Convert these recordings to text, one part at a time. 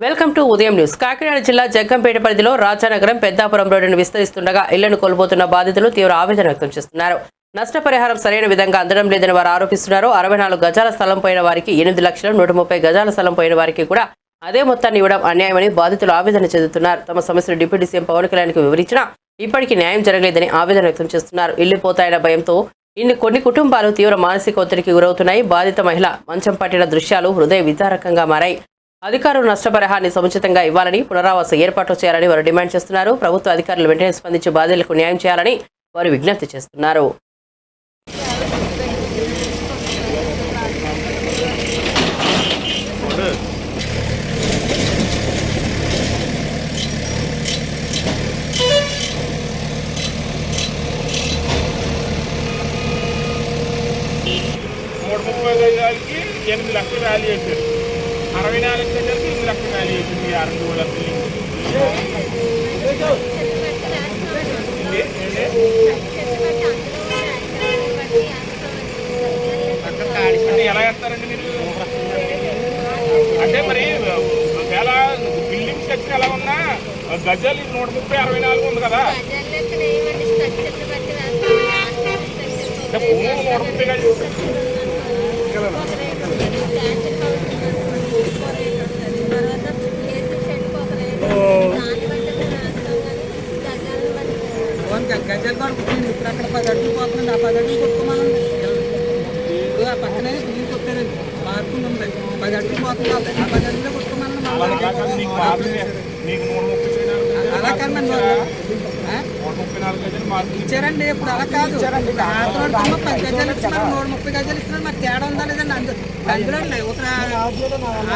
Welcome to ఉదయం news. Kakinada జిల్లా జగ్గంపేట పరిధిలో రాజానగరం పెద్దాపురం రోడ్డును విస్తరిస్తుండగా ఇళ్ళను కోల్పోతున్న బాధితులు తీవ్ర ఆవేదన వ్యక్తం చేస్తున్నారు. నష్టపరిహారం సరైన విధంగా అందడం లేదని వారు ఆరోపిస్తున్నారు. అరవై నాలుగు గజాల స్థలం పోయిన వారికి ఎనిమిది లక్షలు నూట ముప్పై గజాల స్థలం పోయిన వారికి కూడా అదే మొత్తాన్ని ఇవ్వడం అన్యాయమని బాధితులు ఆవేదన చెందుతున్నారు. తమ సమస్యలు డిప్యూటీ సీఎం పవన్ కళ్యాణ్కి వివరించినా ఇప్పటికీ న్యాయం జరగలేదని ఆవేదన వ్యక్తం చేస్తున్నారు. ఇల్లు పోతాయన్న భయంతో ఇన్ని కొన్ని కుటుంబాలు తీవ్ర మానసిక ఒత్తిడికి గురవుతున్నాయి. బాధిత మహిళ మంచం పట్టిన దృశ్యాలు హృదయ విదారకంగా మారాయి. అధికారులు నష్టపరిహారాన్ని సముచితంగా ఇవ్వాలని పునరావాస ఏర్పాట్లు చేయాలని వారు డిమాండ్ చేస్తున్నారు. ప్రభుత్వ అధికారులు వెంటనే స్పందించి బాధితులకు న్యాయం చేయాలని వారు విజ్ఞప్తి చేస్తున్నారు. మూడు ముప్పై ఎనిమిది లక్షలు వాల్యూ చేశారు. అరవై నాలుగు గజాలకి ఎనిమిది లక్షలు మూడు లక్షలు ఏంటి? ఏంటి? అంటే ఎలా మీరు? అంటే మరి ఒకవేళ బిల్డింగ్ సెక్షన్ ఎలా ఉన్నా గజాలు నూట ముప్పై అరవై నాలుగు ఉంది కదా. అంటే భూమి నూట ముప్పై గజాలు గజల్ కూడా పుట్టింది ఇప్పుడు అక్కడ పది అడుగులు పోతుంది ఆ పది అడుగులు కొట్టుకోమనండి. ఇప్పుడు ఆ పక్కనే బిల్లు కొట్టారండి పార్కింగ్ ఉంది. పది అడుగులు పోతుంది అది. ఆ పది అడుగులు కొట్టుకోమనండి అలా కాదు నీకు మార్పు నీకు నూట ముప్పై నాలుగు గజాలు అలా కాదు మరి ఆ? నూట ముప్పై నాలుగు గజాలు మార్పు ఇచ్చారండి. ఇప్పుడు అలా కాదు. ఆతోడుతున్న పది గజాలు ఇచ్చినారు నూట ముప్పై గజాలు ఇచ్చినారు మరి తేడా ఉందా లేదండి? అందు అందులో లేవు. ఒక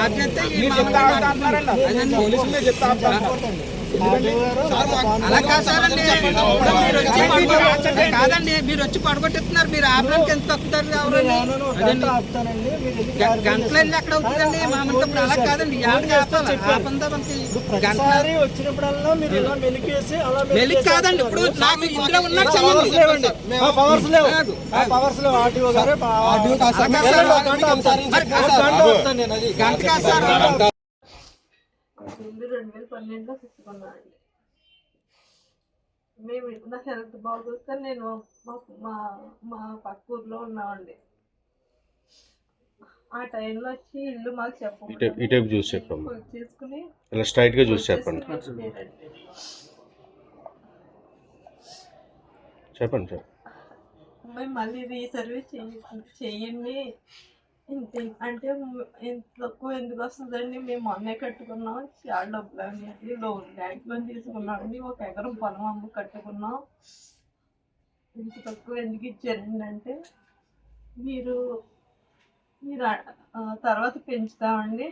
ఆద్యత ఈ మామూలుగా అదండి. అలా కాదు సార్ అండి మీరు వచ్చి పడగొట్టు- కాదండి మీరు వచ్చి పడగొట్టేస్తున్నారు మీరు ఆపడానికి ఎంత తప్పుతారు కావాలండి అదండి ఎక్కడ అవుతుందండి మామూలు అలా కాదండి ఎవరికి మీరు కాదండి ఇప్పుడు నాకు ఇంట్లో ఉన్న పవర్స్ లేవు పవర్స్ లేవు ఆర్టీఓ గారు గంట కాదు సార్ ఇల్లు రెండు వేల పన్నెండులో తీసుకున్నానండి మేము నా హెల్త్ బాగోస్తే నేను మా మా మా పక్క ఊర్లో ఉన్నామండి. ఆ టైంలో వచ్చి ఇల్లు మాకు ఇటే- ఇటేపు చూసి. చెప్పండి చేసుకుని ఇలా చూసి చెప్పండి. చెప్పండి సార్ మేము మళ్ళీ రీసర్వీస్ చేయ- చెయ్యండి ఇంతే. అంటే ఇంత తక్కువ ఎందుకు వస్తుందండి? మేము మొన్నే కట్టుకున్నాం. చాలా డబ్బులు అనేది లోన్ బ్యాంక్ లోన్ తీసుకున్నామండి ఒక ఎకరం పొలం అమ్ము కట్టుకున్నాం. ఇంత తక్కువ ఎందుకు ఇచ్చారండి అంటే మీరు మీరు తర్వాత పెంచుతామండి.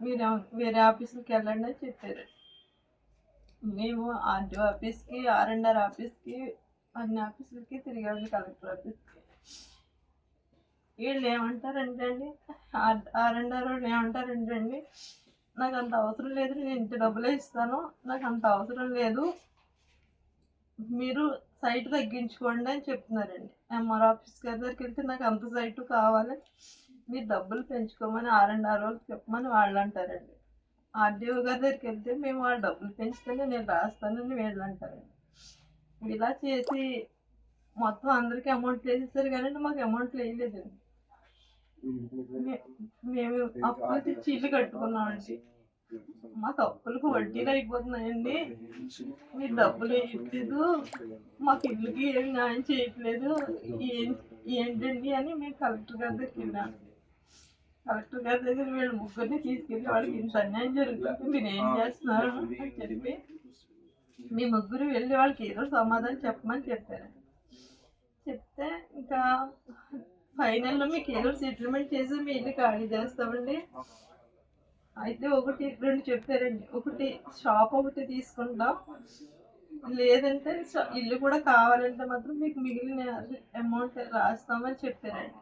మీరు వేరే ఆఫీసులకి వెళ్ళండి అని చెప్పారు. మేము ఆర్డీ ఆఫీస్కి ఆర్ఎండ్ఆర్ ఆఫీస్కి అన్ని ఆఫీసులకి తిరిగాము కలెక్టర్ ఆఫీస్కి. వీళ్ళు ఏమంటారంటే అండి ఆర్ రెండో అండ్ వాళ్ళు ఏమంటారంటే అండి నాకు అంత అవసరం లేదు నేను ఇంత డబ్బులే ఇస్తాను నాకు అంత అవసరం లేదు మీరు సైట్ తగ్గించుకోండి అని చెప్తున్నారండి. ఎంఆర్ ఆఫీస్ గారి దగ్గరికి వెళ్తే నాకు అంత సైటు కావాలి మీరు డబ్బులు పెంచుకోమని ఆర్ అండ్ ఆర్ చెప్పమని వాళ్ళు అంటారండి. ఆర్డీఓ గారి దగ్గరికి వెళ్తే మేము వాళ్ళు డబ్బులు పెంచితేనే నేను రాస్తానని వీళ్ళు అంటారండి. ఇలా చేసి మొత్తం అందరికీ అమౌంట్ వేసేసారు కానీ మాకు అమౌంట్ వేయలేదండి మేము అప్పులు తెచ్చి ఇల్లు కట్టుకున్నామండి. మాకు అప్పులకు వడ్డీలు అయిపోతున్నాయండి మీరు డబ్బులు ఇవ్వలేదు మాకు ఇల్లుకి ఏమి న్యాయం చేయట్లేదు. ఏం- ఏంటండి అని మేము కలెక్టర్ గారి దగ్గరికి వెళ్ళాము కలెక్టర్ గారి దగ్గర వీళ్ళు ముగ్గురిని తీసుకెళ్ళి వాళ్ళకి ఇంత అన్యాయం జరుగుతుంది. మీరు ఏం చేస్తున్నారు అని చెప్పి మీ ముగ్గురు వెళ్ళి వాళ్ళకి ఏదో సమాధానం చెప్పమని చెప్పారు. చెప్తే ఇంకా ఫైనల్లో మీకు ఏదో సెటిల్మెంట్ చేసి మీ ఇల్లు ఖాళీ చేస్తామండి. అయితే ఒకటి రెండు చెప్పారండి. ఒకటి షాప్ ఒకటి తీసుకుంటాం లేదంటే ఇల్లు కూడా కావాలంటే మాత్రం మీకు మిగిలిన అమౌంట్ రాస్తామని చెప్పారండి.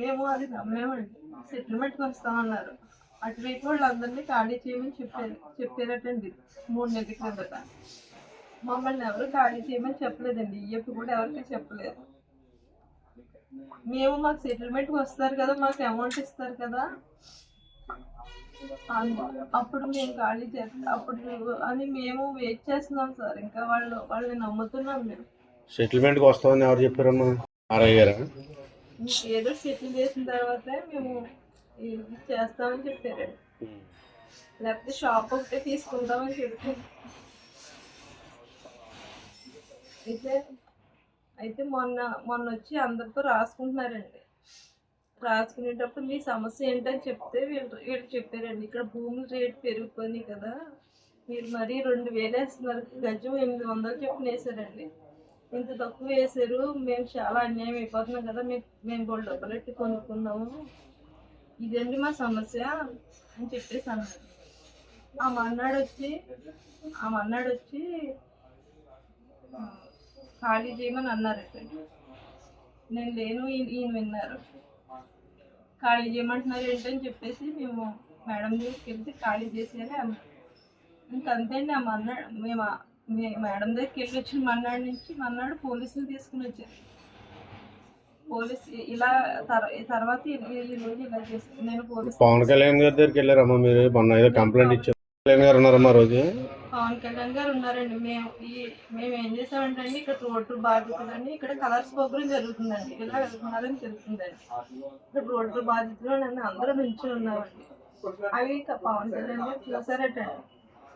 మేము అది నమ్మేమండి సెటిల్మెంట్కి వస్తామన్నారు. అటువైపు వాళ్ళందరినీ ఖాళీ చేయమని చెప్పారు చెప్పారటండి. మూడు నెలల క్రిందట. మమ్మల్ని ఎవరు ఖాళీ చేయమని చెప్పలేదండి. ఇయ్యప్పు కూడా ఎవరికి చెప్పలేదు. మేము మాకు సెటిల్మెంట్కి వస్తారు కదా మాకు అమౌంట్ ఇస్తారు కదా. అప్పుడు మేము ఖాళీ చేస్తాం అప్పుడు అని మేము వెయిట్ చేస్తున్నాం సార్. ఇంకా వాళ్ళు వాళ్ళని నమ్ముతున్నాం మేము. సెటిల్మెంట్కి వస్తామని ఎవరు చెప్పారమ్మా? ఆర్ఐ గారా? ఏదో సెటిల్ చేసిన తర్వాతే మేము ఇది చేస్తామని చెప్పారండి లేకపోతే షాప్ ఒకటే తీసుకుంటామని చెప్పారు. అయితే అయితే మొన్న మొన్న వచ్చి అందరితో రాసుకుంటున్నారండి. రాసుకునేటప్పుడు మీ సమస్య ఏంటని చెప్తే వీళ్ళు వీళ్ళు చెప్పారండి. ఇక్కడ భూముల రేటు పెరిగిపోయింది కదా. మీరు మరీ రెండు వేలు వేస్తున్నారు. గజం ఎనిమిది వందలు చెప్పిన వేసారండి ఇంత తక్కువ వేసారు మేము చాలా అన్యాయం అయిపోతున్నాం కదా. మేము మేము గోల్డ్ డబ్బులు పెట్టి కొనుక్కున్నాము. ఇదండి మా సమస్య అని చెప్పేసి అన్నారు. ఆ మన్నాడు వచ్చి ఆ మన్నాడు వచ్చి ఖాళీ చేయమని అన్నారట నేను లేను ఈయన విన్నారు. ఖాళీ చేయమంటున్నారు ఏంటని చెప్పేసి మేము మేడం దగ్గరికి వెళ్తే ఖాళీ చేసేయాలి అన్నారు ఇంకంతే అండి ఆ మన్నాడు మేము మేడం దగ్గరికి వెళ్ళి వచ్చిన మన్నాడు నుంచి మన్నాడు పోలీసులు తీసుకుని వచ్చారు. పోలీస్ ఇలా తర్- తర్వాత ఈ ఈ రోజు ఇలా చేశారు నేను పోలీస్ పవన్ కళ్యాణ్ గారి దగ్గరికి వెళ్ళారమ్మా మీరు మొన్న ఏదో కంప్లైంట్ ఇచ్చారు. కళ్యాణ్ గారు ఉన్నారమ్మా రోజు. పవన్ కళ్యాణ్ గారు ఉన్నారండి. మేము ఈ మేము ఏం చేసామంటే అండి ఇక్కడ రోడ్డు బాధితులని ఇక్కడ కలర్స్ ప్రోగ్రామ్ జరుగుతుందండి. ఇలా వెళ్తున్నారని తెలుస్తుందండి. ఇక్కడ రోడ్డు బాధితులు నన్ను అందరూ నుంచి ఉన్నామండి అవి పవన్ కళ్యాణ్ గారు చూసారటండి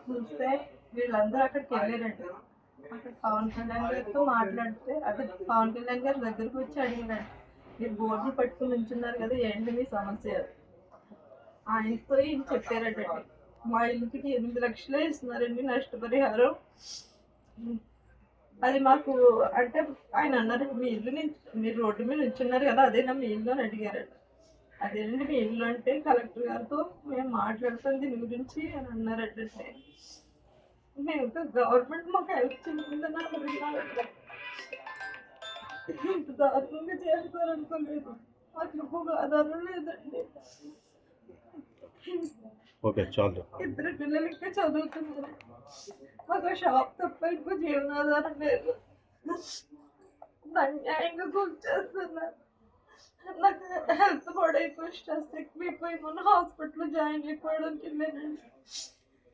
చూస్తే వీళ్ళందరూ అక్కడికి వెళ్ళారండి. అక్కడ పవన్ కళ్యాణ్ గారితో మాట్లాడితే అదే పవన్ కళ్యాణ్ గారి దగ్గరకు వచ్చి అడిగినాడు మీరు బోర్డులు పట్టుకుని ఉంచున్నారు కదా ఏంటి మీ సమస్య? ఆయనతో ఈయన చెప్పారటండి. మా ఇంటికి ఎనిమిది లక్షలే ఇస్తున్నారండి నష్టపరిహారం. అది మాకు అంటే ఆయన అన్నారు మీ ఇల్లు మీరు రోడ్డు మీద నిల్చున్నారు కదా అదేనా మీ ఇల్లు అని అడిగారట. అదేనండి మీ ఇల్లు అంటే కలెక్టర్ గారితో మేము మాట్లాడుతాం దీని గురించి అని అన్నారటండి మేము గవర్నమెంట్ మాకు హెల్ప్ చేసిందని అనుకుంటున్నామండి ఇంత దారుణంగా చేస్తారనుకోలేదు. మాకు ఇంకొక ఆధారం లేదండి. ఓకే చాలు ఇద్దరు పిల్లలు ఇంకా చదువుతున్నారు మాకు షాప్ తప్ప ఇంకో జీవనాధారం లేదు అన్యాయంగా కూర్చేస్తున్నారు నాకు హెల్త్ పాడైపోయి స్ట్రెస్ ఎక్కువైపోయి మొన్న హాస్పిటల్లో జాయిన్ అయిపోవడానికి వెళ్ళానండి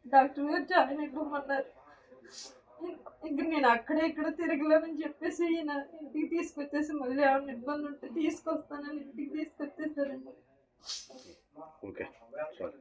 డాక్టర్ గారు జాయిన్ అయిపోమన్నారు ఇంక నేను అక్కడే ఇక్కడ తిరగలేనని చెప్పేసి ఈయన ఇంటికి తీసుకొచ్చేసి మళ్ళీ ఏమైనా ఇబ్బంది ఉంటే తీసుకొస్తానని ఇంటికి తీసుకొచ్చేసారండి ఓకే చాలు